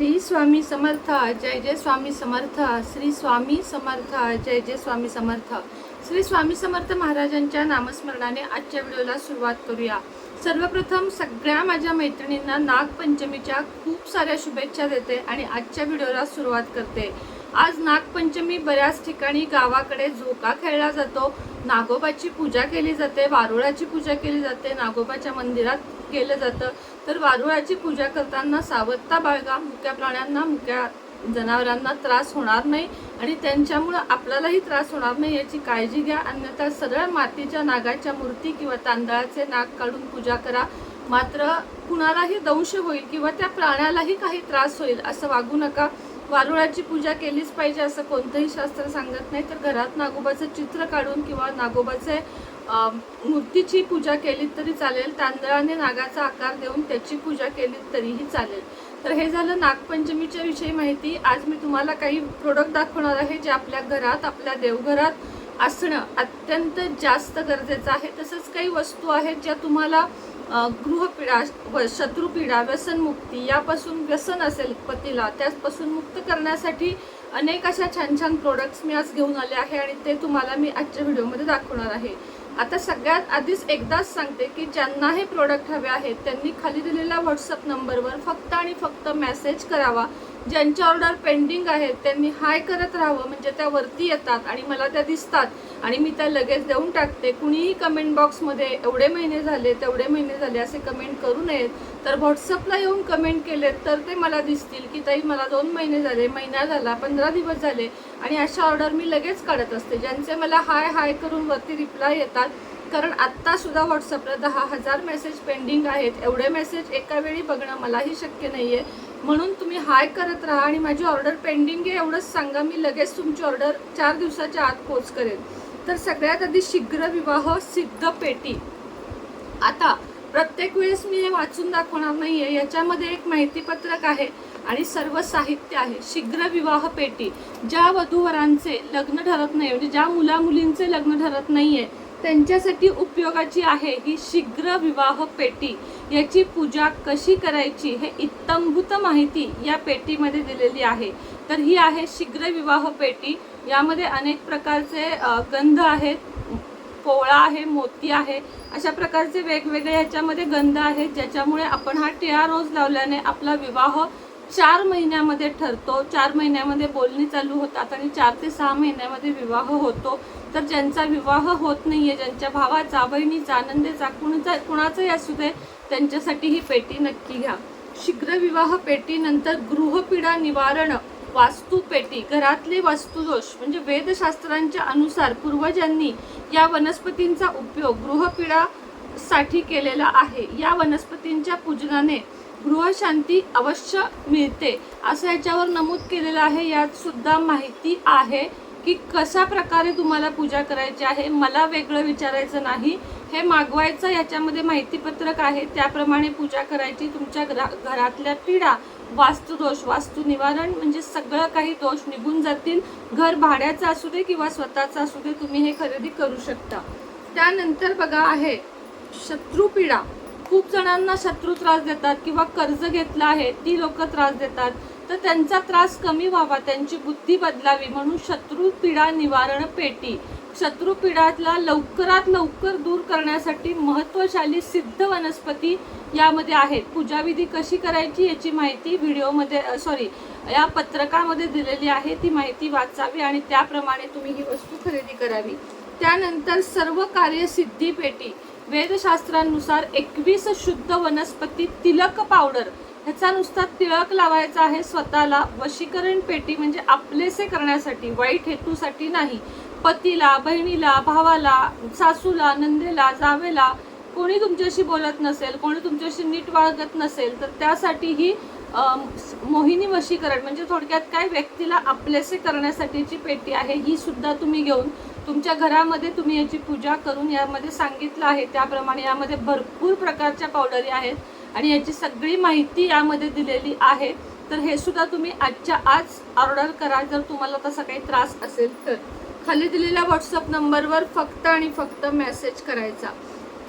श्री स्वामी समर्थ जय जय स्वामी समर्थ श्री स्वामी समर्थ जय जय स्वामी समर्थ. श्री स्वामी समर्थ महाराजांच्या नामस्मरणाने आजच्या व्हिडिओला सुरुवात करूया. सर्वप्रथम सगळ्या माझ्या मैत्रिणींना नागपंचमीच्या खूप साऱ्या शुभेच्छा देते आणि आजच्या व्हिडिओला सुरुवात करते. आज नागपंचमी बऱ्याच ठिकाणी गावाकडे झोका खेळला जातो. नागोबाची पूजा केली जाते वारुळाची पूजा केली जाते नागोबाच्या मंदिरात केलं जातं. तर वारुळाची पूजा करताना सावधता बाळगा. मुक्या प्राण्यांना मुक्या जनावरांना त्रास होणार नाही आणि त्यांच्यामुळं आपल्यालाही त्रास होणार नाही याची काळजी घ्या. अन्यथा सरळ मातीच्या नागाच्या मूर्ती किंवा तांदळाचे नाग काढून पूजा करा. मात्र कुणालाही दंश होईल किंवा त्या प्राण्यालाही काही त्रास होईल असं वागू नका. वारुळाची पूजा केलीच पाहिजे असं कोणतंही शास्त्र सांगत नाही. तर घरात नागोबाचं चित्र काढून किंवा नागोबाचे मूर्तीची पूजा केली तरी चालेल तांदळाने नागाचा आकार देऊन त्याची पूजा केली तरीही चालेल. तर हे झालं नागपंचमीच्या विषयी माहिती. आज मी तुम्हाला काही प्रोडक्ट दाखवणार आहे जे आपल्या घरात आपल्या देवघरात असणं अत्यंत जास्त गरजेचं आहे. तसंच काही वस्तू आहेत ज्या तुम्हाला गृहपीडा व शत्रुपीडा व्यसनमुक्ती यापासून व्यसन असेल पतीला त्यापासून मुक्त करण्यासाठी अनेक अशा छान छान प्रोडक्ट्स मी आज घेऊन आले आहे आणि ते तुम्हाला मी आजच्या व्हिडिओमध्ये दाखवणार आहे. आता सगळ्यात आधीच एकदाच सांगते की ज्यांना हे प्रोडक्ट हवे आहेत त्यांनी खाली दिलेल्या व्हॉट्सअप नंबरवर फक्त आणि फक्त मेसेज करावा. ज्यांच्या ऑर्डर पेंडिंग आहेत त्यांनी हाय करत राहावं म्हणजे त्या वरती येतात आणि मला त्या दिसतात. आणि मी त्या लगेच देऊन टाकते. कुणीही कमेंट बॉक्समध्ये एवढे महिने झाले तेवढे महिने झाले असे कमेंट करू नयेत. तर व्हॉट्सअपला येऊन कमेंट केलेत तर ते मला दिसतील की ताई मला दोन महिने झाले महिना झाला पंधरा दिवस झाले आणि अशा ऑर्डर मी लगेच काढत असते. ज्यांचे मला हाय हाय करून वरती रिप्लाय येतात. कारण आत्तासुद्धा व्हॉट्सअपला दहा हजार मेसेज पेंडिंग आहेत. एवढे मेसेज एका वेळी बघणं मलाही शक्य नाही आहे म्हणून तुम्ही हाय करत राहा आणि माझी ऑर्डर पेंडिंग आहे एवढंच सांगा. मी लगेच तुमची ऑर्डर चार दिवसाच्या आत पोच करेन. तर सगळ्यात आधी शीघ्र विवाह सिद्ध पेटी. आता प्रत्येक वेळेस मी हे वाचून दाखवणार नाही आहे याच्यामध्ये एक माहितीपत्रक आहे आणि सर्व साहित्य आहे. शीघ्र विवाह पेटी. ज्या वधूवरांचे लग्न ठरत नाही म्हणजे ज्या मुला मुलींचे लग्न ठरत नाही आहे त्यांच्यासाठी उपयोगाची आहे ही शीघ्र विवाह पेटी. याची पूजा कशी करायची हे इत्तमभूत माहिती या पेटीमध्ये दिलेली आहे. तर ही आहे शीघ्र विवाह पेटी. यामध्ये अनेक प्रकारचे गंध आहेत. पोवळा आहे मोती आहे. अशा प्रकारचे वेगवेगळे ह्याच्यामध्ये गंध आहेत ज्याच्यामुळे आपण हा टिळा रोज लावल्याने आपला विवाह चार महिन्यामध्ये ठरतो. चार महिन्यामध्ये बोलणी चालू होतात आणि चार ते सहा महिन्यामध्ये विवाह होतो. तर ज्यांचा विवाह होत नाही आहे ज्यांच्या भावाचा बहिणीचा आनंदेचा कुणाचा कुणाचाही असू दे त्यांच्यासाठी ही पेटी नक्की घ्या. शीघ्र विवाह गृहपीडा निवारण वास्तू पेटी घरातले वास्तुदोष म्हणजे वेदशास्त्रांच्या अनुसार पूर्वजांनी या वनस्पतींचा उपयोग गृहपीडा साठी केलेला आहे. या वनस्पतींच्या पूजनाने गृहशांती अवश्य मिळते असं याच्यावर नमूद केलेलं आहे. यात सुद्धा माहिती आहे की कशा प्रकारे तुम्हाला पूजा करायची आहे मला वेगळं विचारायचं नाही. हे मागवायचं याच्यामध्ये माहितीपत्रक आहे त्याप्रमाणे पूजा करायची. तुमच्या घरा घरातल्या पीडा वास्तुदोष वास्तू निवारण म्हणजे सगळं काही दोष निघून जातील. घर भाड्याचं असू दे किंवा स्वतःचं असू दे तुम्ही हे खरेदी करू शकता. त्यानंतर बघा आहे शत्रुपीडा खूप जणांना शत्रू त्रास देतात किंवा कर्ज घेतलं आहे ती लोक त्रास देतात. तर त्यांचा त्रास कमी व्हावा त्यांची बुद्धी बदलावी म्हणून शत्रू पीडा निवारण पेटी. शत्रू पीडातला लवकरात लवकर दूर करण्यासाठी महत्वशाली सिद्ध वनस्पती यामध्ये आहेत. पूजाविधी कशी करायची याची माहिती व्हिडिओमध्ये सॉरी या पत्रकामध्ये दिलेली आहे. ती माहिती वाचावी आणि त्याप्रमाणे तुम्ही ही वस्तू खरेदी करावी. त्यानंतर सर्व कार्यसिद्धी पेटी वेदशास्त्रानुसार एकवीस शुद्ध वनस्पती तिलक पावडर ह्याचा नुसता तिळक लावायचा आहे स्वतःला. वशीकरण पेटी म्हणजे आपलेसे करण्यासाठी वाईट हेतूसाठी नाही. पतीला बहिणीला भावाला सासूला नंदेला जावेला कोणी तुमच्याशी बोलत नसेल कोणी तुमच्याशी नीट वागत नसेल तर त्यासाठी ही मोहिनी वशीकरण म्हणजे थोडक्यात काय? व्यक्तीला आपलेसे करण्यासाठीची पेटी आहे. ही सुद्धा तुम्ही घेऊन तुमच्या घरामध्ये तुम्ही याची पूजा करून यामध्ये सांगितलं आहे. त्याप्रमाणे यामध्ये भरपूर प्रकारच्या पावडरी आहेत आणि याची सगळी माहिती यामध्ये दिलेली आहे. तर हे सुद्धा तुम्ही आजच्या आज ऑर्डर करा. जर तुम्हाला तसा काही त्रास असेल तर. खाली दिलेल्या व्हॉट्सअप नंबरवर फक्त आणि फक्त मेसेज करायचा.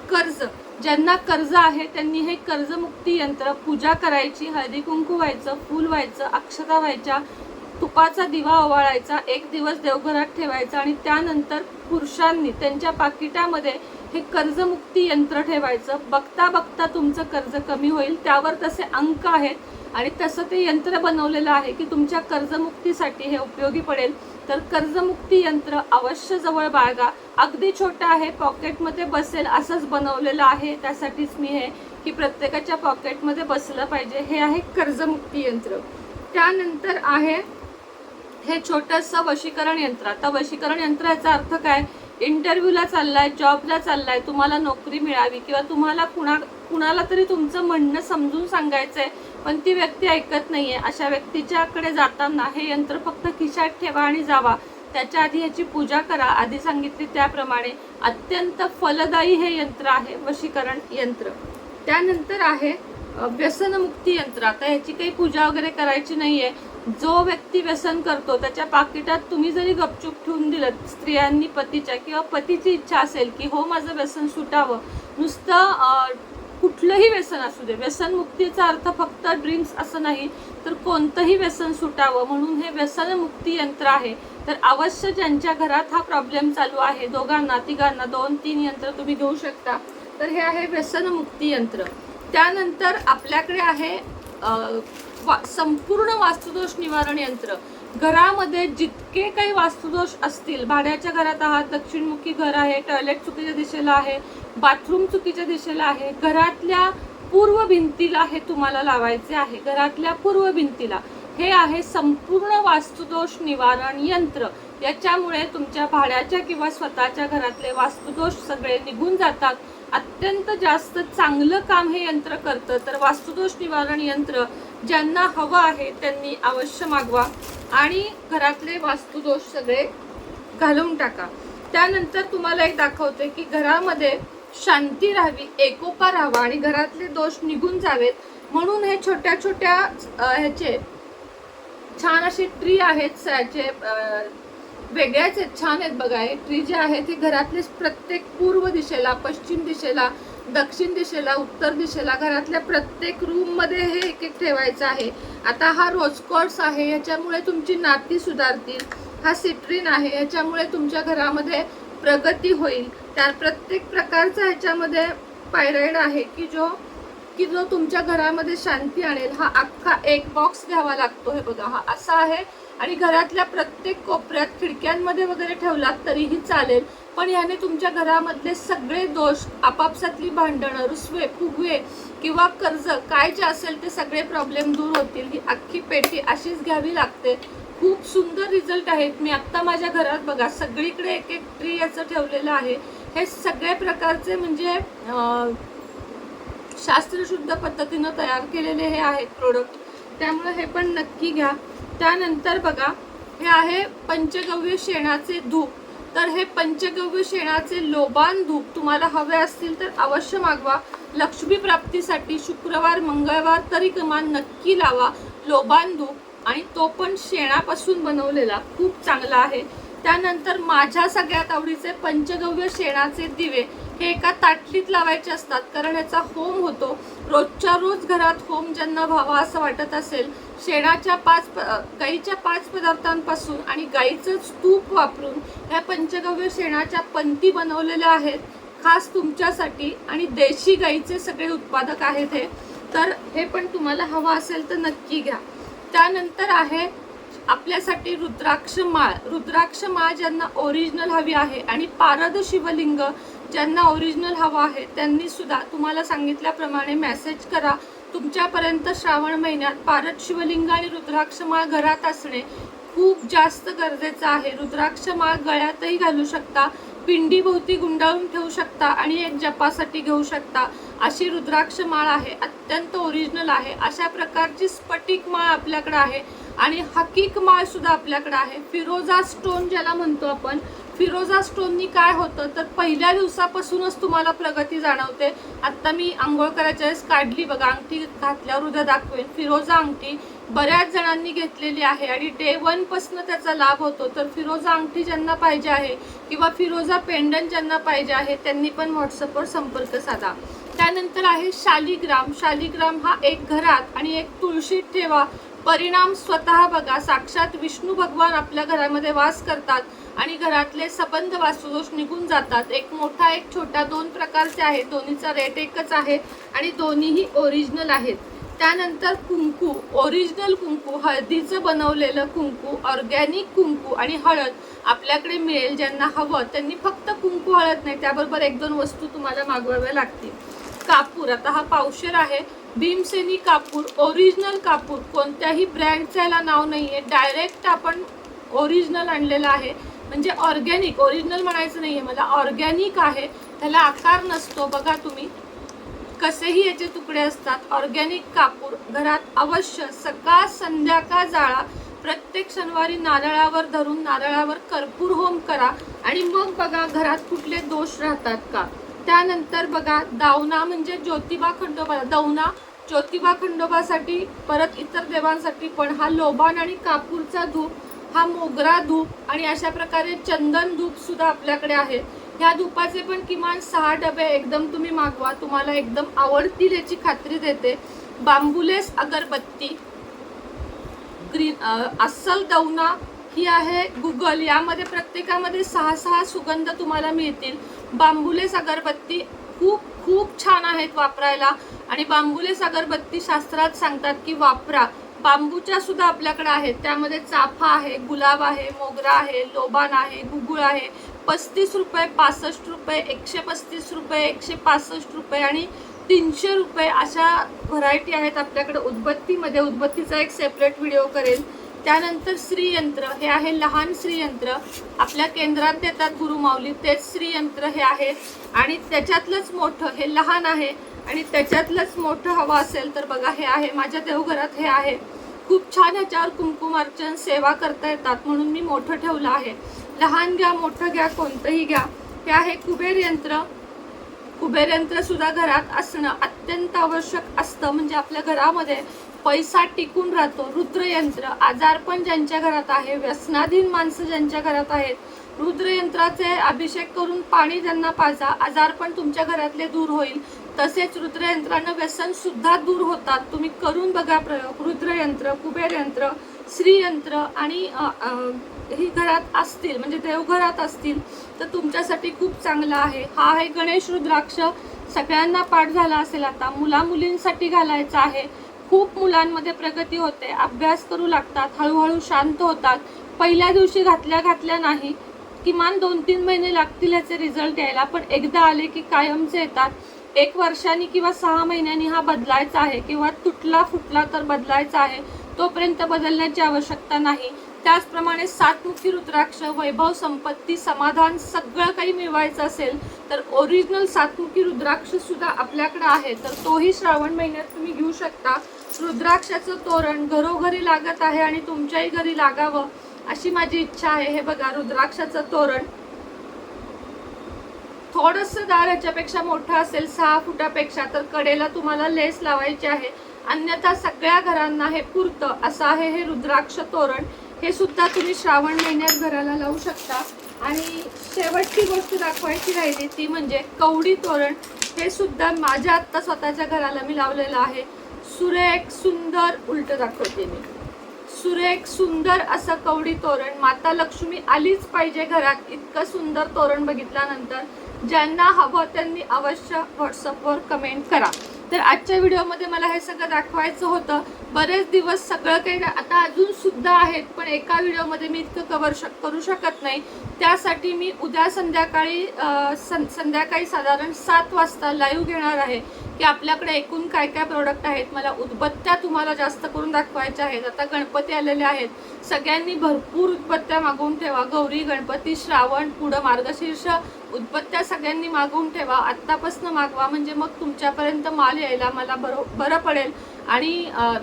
कर्ज. ज्यांना कर्ज आहे त्यांनी हे कर्जमुक्ती यंत्र पूजा करायची. हळदी कुंकू व्हायचं फूल व्हायचं अक्षता व्हायच्या तुपाचा दिवा ओवाळायचा एक दिवस देवघरात ठेवायचा आणि त्यानंतर पुरुषांनी त्यांच्या पाकिटामध्ये हे कर्जमुक्ती यंत्र ठेवायचं. बघता बघता तुमचं कर्ज कमी होईल त्यावर तसे अंक आहेत आणि तसं ते यंत्र बनवलेलं आहे की तुमच्या कर्जमुक्तीसाठी हे उपयोगी पडेल. तर कर्जमुक्ती यंत्र अवश्य जवळ बाळगा. अगदी छोटं आहे पॉकेटमध्ये बसेल असंच बनवलेलं आहे. त्यासाठीच मी हे की प्रत्येकाच्या पॉकेटमध्ये बसलं पाहिजे. हे आहे कर्जमुक्ती यंत्र. त्यानंतर आहे हे छोटंसं वशीकरण यंत्र. आता वशीकरण यंत्र याचा अर्थ काय? इंटरव्ह्यूला चाललाय जॉबला चाललाय तुम्हाला नोकरी मिळावी किंवा तुम्हाला कुणा कुणाला तरी तुमचं म्हणणं समजून सांगायचं आहे पण ती व्यक्ती ऐकत नाही आहे अशा व्यक्तीच्याकडे जाताना हे यंत्र फक्त खिशात ठेवा आणि जावा. त्याच्या आधी याची पूजा करा. आधी सांगितली त्याप्रमाणे. अत्यंत फलदायी हे यंत्र आहे वशीकरण यंत्र. त्यानंतर आहे व्यसनमुक्ती यंत्र. आता ह्याची काही पूजा वगैरे करायची नाही आहे जो व्यक्ती व्यसन करतो त्याच्या पाकिटात तुम्ही जरी गपचूप ठेवून दिलं स्त्रियांनी पतीच्या किंवा पतीची इच्छा असेल की हो माझं व्यसन सुटावं. नुसतं कुठलंही व्यसन असू दे व्यसनमुक्तीचा अर्थ फक्त ड्रिंक्स असं नाही तर कोणतंही व्यसन सुटावं म्हणून हे व्यसनमुक्ती यंत्र आहे. तर अवश्य ज्यांच्या घरात हा प्रॉब्लेम चालू आहे दोघांना तिघांना दोन तीन यंत्र तुम्ही घेऊ शकता. तर हे आहे व्यसनमुक्ती यंत्र. त्यानंतर आपल्याकडे आहे वा- संपूर्ण वास्तुदोष निवारण यंत्र. घरामध्ये जितके काही वास्तुदोष असतील भाड्याच्या घरात आहात दक्षिणमुखी घर आहे टॉयलेट चुकीच्या दिशेला आहे बाथरूम चुकीच्या दिशेला आहे घरातल्या पूर्व भिंतीला हे तुम्हाला लावायचे आहे. घरातल्या पूर्व भिंतीला. हे आहे संपूर्ण वास्तुदोष निवारण यंत्र. याच्यामुळे तुमच्या भाड्याच्या किंवा स्वतःच्या घरातले वास्तुदोष सगळे निघून जातात. अत्यंत जास्त चांगलं काम हे यंत्र करतं. तर वास्तुदोष निवारण यंत्र ज्यांना हवं आहे त्यांनी अवश्य मागवा आणि घरातले वास्तुदोष सगळे घालून टाका. त्यानंतर तुम्हाला एक दाखवते की घरामध्ये शांती राहावी एकोपा राहावा आणि घरातले दोष निघून जावेत. म्हणून हे छोट्या छोट्या ह्याचे छान असे ट्री आहेत याचे वेगळ्याच आहेत छान आहेत बघा. हे ट्री जे आहेत हे घरातले प्रत्येक पूर्व दिशेला पश्चिम दिशेला दक्षिण दिशेला उत्तर दिशेला घरातल्या प्रत्येक रूममध्ये हे एक एक ठेवायचं आहे. आता हा रोजकॉर्स आहे याच्यामुळे तुमची नाती सुधारतील. हा सिट्रिन आहे याच्यामुळे तुमच्या घरामध्ये प्रगती होईल. त्या प्रत्येक प्रकारचा ह्याच्यामध्ये पायराईड आहे की जो की जो तुमच्या घरामध्ये शांती आणेल हा अख्खा एक बॉक्स घ्यावा लागतो हे बघा. हा असा आहे. आणि घरातल्या प्रत्येक कोपऱ्यात खिडक्यांमध्ये वगैरे ठेवलात तरीही चालेल. पण याने तुमच्या घरामधले सगळे दोष आपापसातली भांडणं रुसवे फुगवे किंवा कर्ज काय जे असेल ते सगळे प्रॉब्लेम दूर होतील. ही अख्खी पेटी अशीच घ्यावी लागते. खूप सुंदर रिझल्ट आहेत. मी आत्ता माझ्या घरात बघा सगळीकडे एक एक ट्री याचं ठेवलेलं आहे. हे सगळ्या प्रकारचे म्हणजे शास्त्रशुद्ध पद्धतीनं तयार केलेले हे आहेत प्रोडक्ट त्यामुळे हे पण नक्की घ्या. त्यानंतर बघा हे आहे पंचगव्य शेणाचे धूप. तर हे पंचगव्य शेणाचे लोबान धूप तुम्हाला हवे असतील तर अवश्य मागवा. लक्ष्मी प्राप्तीसाठी शुक्रवार मंगळवार तरी कमान नक्की लावा लोबान धूप. आणि तो पण शेणापासून बनवलेला. खूप चांगला आहे. त्यानंतर माझ्या सगळ्यात आवडीचे पंचगव्य शेणाचे दिवे. हे एका ताटलीत लावायचे असतात. कारण याचा होम होतो. रोजच्या रोज घरात होम ज्यांना व्हावा असं वाटत असेल शेणाच्या पाच प- गाईच्या पाच पदार्थांपासून आणि गाईचंच तूप वापरून ह्या पंचगव्य शेणाच्या पंती बनवलेल्या आहेत. खास तुमच्यासाठी आणि देशी गाईचे सगळे उत्पादक आहेत हे. तर हे पण तुम्हाला हवं असेल तर नक्की घ्या. त्यानंतर आहे आपल्यासाठी रुद्राक्ष माळ. रुद्राक्ष माळ ज्यांना ओरिजिनल हवी आहे आणि पारद शिवलिंग ज्यांना ओरिजिनल हवा आहे त्यांनी सुद्धा तुम्हाला सांगितल्याप्रमाणे मेसेज करा. तुमच्यापर्यंत श्रावण महिन्यात पारत शिवलिंग आणि रुद्राक्ष माळ घरात असणे खूप जास्त गरजेचं आहे. रुद्राक्ष माळ गळ्यातही घालू शकता पिंडीभोवती गुंडाळून ठेवू शकता आणि एक जपासाठी घेऊ शकता. अशी रुद्राक्ष माळ आहे अत्यंत ओरिजिनल आहे. अशा प्रकारची स्फटिक माळ आपल्याकडे आहे आणि हकीक माळ सुद्धा आपल्याकडे आहे. फिरोजा स्टोन ज्याला म्हणतो आपण फिरोजा स्टोननी काय होतं? तर पहिल्या दिवसापासूनच तुम्हाला प्रगती जाणवते. आत्ता मी आंघोळ करायच्या वेळेस काढली बघा अंगठी घातल्यावर उद्या दाखवेन. फिरोजा अंगठी बऱ्याच जणांनी घेतलेली आहे आणि डे वनपासनं त्याचा लाभ होतो. तर फिरोजा अंगठी ज्यांना पाहिजे आहे किंवा फिरोजा पेंडन ज्यांना पाहिजे आहे त्यांनी पण व्हॉट्सअपवर संपर्क साधा. त्यानंतर आहे शालिग्राम. शालिग्राम हा एक घरात आणि एक तुळशीत ठेवा. परिणाम स्वतः बघा. साक्षात विष्णू भगवान आपल्या घरामध्ये वास करतात आणि घरातले सबंध वास्तुदोष निघून जातात. एक मोठा एक छोटा दोन प्रकारचे आहेत. दोन्हीचा रेट एकच आहे आणि दोन्हीही ओरिजिनल आहेत. त्यानंतर कुंकू. ओरिजिनल कुंकू. हळदीचं बनवलेलं कुंकू ऑर्गॅनिक कुंकू आणि हळद आपल्याकडे मिळेल. ज्यांना हवं. त्यांनी फक्त कुंकू हळद नाही. त्याबरोबर एक दोन वस्तू तुम्हाला मागवाव्या लागतील. कापूर. आता हा पावशेर आहे. भीमसेनी कापूर ओरिजिनल कापूर. कोणत्याही ब्रँडचं याला नाव नाही आहे डायरेक्ट आपण ओरिजिनल आणलेलं आहे. म्हणजे ऑर्गॅनिक ओरिजिनल म्हणायचं नाही आहे मला ऑर्गॅनिक आहे. त्याला आकार नसतो. बघा तुम्ही. कसेही याचे तुकडे असतात. ऑर्गॅनिक कापूर घरात अवश्य सकाळ संध्याकाळ जाळा. प्रत्येक शनिवारी नारळावर धरून नारळावर कर्पूर होम करा. आणि मग बघा घरात कुठले दोष राहतात का? त्यानंतर बघा दावना म्हणजे ज्योतिबा खंडोबा. दवना ज्योतिबा खंडोबासाठी परत इतर देवांसाठी पण हा लोबान आणि कापूरचा धूप हा मोगरा धूप आणि अशा प्रकारे चंदन धूप सुद्धा आपल्याकडे आहे. ह्या धुपाचे पण किमान सहा डबे एकदम तुम्ही मागवा. तुम्हाला एकदम आवडतील याची खात्री देते. बांबुलेस अगरबत्ती ग्रीन अस्सल दौना ही आहे गुगल यामध्ये प्रत्येकामध्ये सहा सहा सुगंध तुम्हाला मिळतील. बांबुलेस अगरबत्ती खूप खूप छान आहेत वापरायला. आणि बांबुलेस अगरबत्ती शास्त्रात सांगतात की वापरा. बांबूच्या सुद्धा आपल्याकडे आहेत. त्यामध्ये चाफा आहे गुलाब आहे मोगरा आहे लोबान आहे गुगुळ आहे. पस्तीस रुपये पासष्ट रुपये एकशे पस्तीस रुपये एकशे पासष्ट रुपये आणि तीनशे रुपये अशा व्हरायटी आहेत आपल्याकडे. उदबत्तीमध्ये उदबत्तीचा एक सेपरेट व्हिडिओ करेल. त्यानंतर श्रीयंत्र हे आहे लहान श्रीयंत्र. आपल्या केंद्रात देतात गुरुमाऊली तेच श्रीयंत्र हे आहे. आणि त्याच्यातलंच मोठं हे लहान आहे. आणि त्याच्यातलंच मोठं हवं असेल तर बघा हे आहे माझ्या देवघरात हे आहे. खूप छान ह्याच्यावर कुंकुमार्चन सेवा करता येतात म्हणून मी मोठं ठेवलं आहे. लहान घ्या मोठं घ्या कोणतंही घ्या. हे आहे कुबेर यंत्र. कुबेर यंत्र सुद्धा घरात असणं अत्यंत आवश्यक असतं. म्हणजे आपल्या घरामध्ये पैसा टिकून राहतो. रुद्रयंत्र आजारपण ज्यांच्या घरात आहे व्यसनाधीन माणसं ज्यांच्या घरात आहेत रुद्रयंत्राचे अभिषेक करून पाणी त्यांना पाजा. आजारपण तुमच्या घरातले दूर होईल. तसेच रुद्रयंत्रानं व्यसन सुद्धा दूर होतात. तुम्ही करून बघा प्रयोग. रुद्रयंत्र कुबेरयंत्र श्रीयंत्र आणि ही घरात असतील म्हणजे देवघरात असतील तर तुमच्यासाठी खूप चांगलं आहे. हा आहे गणेश रुद्राक्ष. सगळ्यांना पाठ झाला असेल आता. मुला मुलींसाठी घालायचा आहे. खूप मुलांमध्ये प्रगती होते अभ्यास करू लागतात हळूहळू शांत होतात. पहिल्या दिवशी घातल्या घातल्या नाही किमान दोन तीन महिने लागतील याचे रिझल्ट यायला पण एकदा आले की कायमचे येतात. एक वर्षांनी किंवा सहा महिन्यांनी हा बदलायचा आहे किंवा तुटला फुटला तर बदलायचा आहे तोपर्यंत बदलण्याची आवश्यकता नाही. त्याचप्रमाणे सातमुखी रुद्राक्ष वैभव संपत्ती समाधान सगळं काही मिळवायचं असेल तर ओरिजिनल सातमुखी रुद्राक्ष सुद्धा आपल्याकडे आहे. तर तोही श्रावण महिन्यात तुम्ही घेऊ शकता. रुद्राक्षाचं तोरण घरोघरी लागत आहे आणि तुमच्याही घरी लागावं अशी माझी इच्छा आहे. हे बघा रुद्राक्षाचं तोरण. थोडस दार ह्याच्यापेक्षा मोठं असेल सहा फुटापेक्षा तर कडेला तुम्हाला लेस लावायची आहे. अन्यथा सगळ्या घरांना हे पुरतं. असं आहे हे रुद्राक्ष तोरण. हे सुद्धा तुम्ही श्रावण महिन्यात घराला लावू शकता. आणि शेवटची गोष्ट दाखवायची राहिली ती म्हणजे कवडी तोरण. हे सुद्धा माझ्या आत्ता स्वतःच्या घराला मी लावलेलं आहे. सुरेख सुंदर उलट दाखवते मी. सुरेख सुंदर असं कवडी तोरण माता लक्ष्मी आलीच पाहिजे घरात. इतकं सुंदर तोरण बघितल्यानंतर ज्यांना हवं त्यांनी अवश्य व्हॉट्सअपवर कमेंट करा. तर आजच्या व्हिडिओमध्ये मला हे सगळं दाखवायचं होतं. बरेच दिवस सगळं काही आता अजून सुद्धा आहेत पण एका व्हिडिओमध्ये मी इतकं कवर शक करू शकत नाही. त्यासाठी मी उद्या संध्याकाळी सं संध्याकाळी साधारण सात वाजता लाईव्ह घेणार आहे. की आपल्याकडे एकूण काय काय प्रोडक्ट आहेत मला उदबत्त्या तुम्हाला जास्त करून दाखवायच्या आहेत. आता गणपती आलेले आहेत. सगळ्यांनी भरपूर उदबत्त्या मागवून ठेवा. गौरी गणपती श्रावण पुढं मार्गशीर्ष उदबत्त्या सगळ्यांनी मागवून ठेवा. आत्तापासून मागवा म्हणजे मग तुमच्यापर्यंत माल यायला मला बरो बरं पडेल. आणि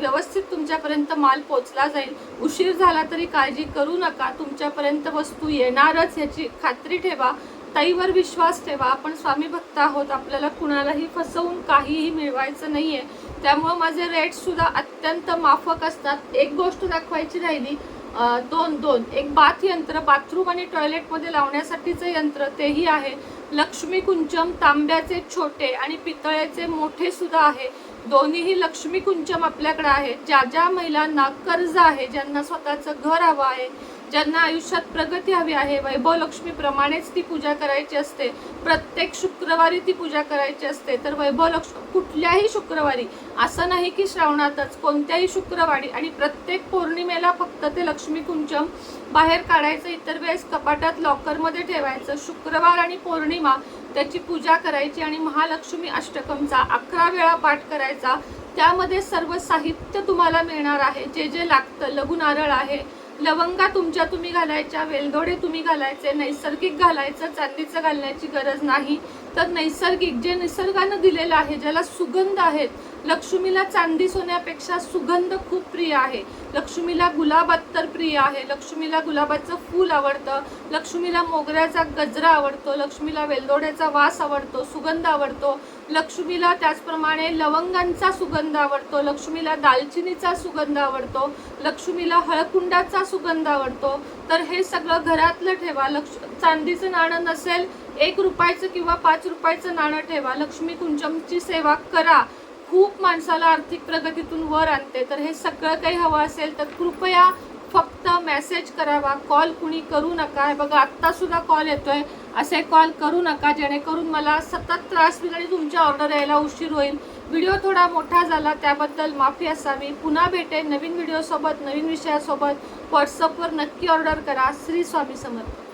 व्यवस्थित तुमच्यापर्यंत माल पोचला जाईल. उशीर झाला तरी काळजी करू नका. तुमच्यापर्यंत वस्तू येणारच याची खात्री ठेवा. ताईवर विश्वास ठेवा. आपण स्वामी भक्त आहोत. आपल्याला कुणालाही फसवून काहीही मिळवायचं नाही आहे त्यामुळं माझे रेट्ससुद्धा अत्यंत माफक असतात. एक गोष्ट दाखवायची राहिली. दोन दोन. एक बाथ यंत्र बाथरूम आणि टॉयलेटमध्ये लावण्यासाठीचं यंत्र तेही आहे. लक्ष्मी कुंचम तांब्याचे छोटे आणि पितळ्याचे मोठे सुद्धा आहे. दोन्हीही लक्ष्मी कुंचम आपल्याकडे आहे. ज्या ज्या महिलांना कर्ज आहे ज्यांना स्वतःचं घर हवं आहे ज्यांना आयुष्यात प्रगती हवी आहे वैभव लक्ष्मीप्रमाणेच ती पूजा करायची असते. प्रत्येक शुक्रवारी ती पूजा करायची असते. तर वैभवलक्ष्मी कुठल्याही शुक्रवारी असं नाही की श्रावणातच कोणत्याही शुक्रवारी आणि प्रत्येक पौर्णिमेला फक्त ते लक्ष्मी कुंचम बाहेर काढायचं इतर वेळेस कपाटात लॉकरमध्ये ठेवायचं शुक्रवार आणि पौर्णिमा त्याची पूजा करायची आणि महालक्ष्मी अष्टकमचा अकरा वेळा पाठ करायचा. त्यामध्ये सर्व साहित्य तुम्हाला मिळणार आहे. जे जे लागतं लघु नारळ आहे लवंगा तुमच्या तुम्ही घालायच्या वेलदोडे तुम्ही घालायचे नैसर्गिक घालायचं चांदीचं घालण्याची गरज नाही. तर नैसर्गिक जे निसर्गानं दिलेलं आहे ज्याला सुगंध आहेत लक्ष्मीला चांदी सोन्यापेक्षा सुगंध खूप प्रिय आहे. लक्ष्मीला गुलाबात तर प्रिय आहे. लक्ष्मीला गुलाबाचं फूल आवडतं. लक्ष्मीला मोगऱ्याचा गजरा आवडतो. लक्ष्मीला वेलदोड्याचा वास आवडतो. सुगंध आवडतो. लक्ष्मीला त्याचप्रमाणे लवंगांचा सुगंध आवडतो. लक्ष्मीला दालचिनीचा सुगंध आवडतो. लक्ष्मीला हळकुंडाचा सुगंध आवडतो. तर हे सगळं घरातलं ठेवा. लक्ष चांदीचं नाणं नसेल एक रुपयाचं किंवा पाच रुपयाचं नाणं ठेवा लक्ष्मी कुंचमची सेवा करा. खूप माणसाला आर्थिक प्रगतीतून वर आणते. तर हे सगळं काही हवं असेल तर कृपया फक्त मेसेज करावा. कॉल कुणी करू नका. हे बघा आत्तासुद्धा कॉल कॉल येतोय. असे कॉल करू नका. जेणेकरून मला सतत त्रास होईल आणि तुमच्या ऑर्डर यायला उशीर होईल. व्हिडिओ थोडा मोठा झाला त्याबद्दल माफी असावी. पुन्हा भेटेन नवीन व्हिडिओसोबत नवीन विषयासोबत. व्हॉट्सअपवर नक्की ऑर्डर करा. श्री स्वामी समर्थ.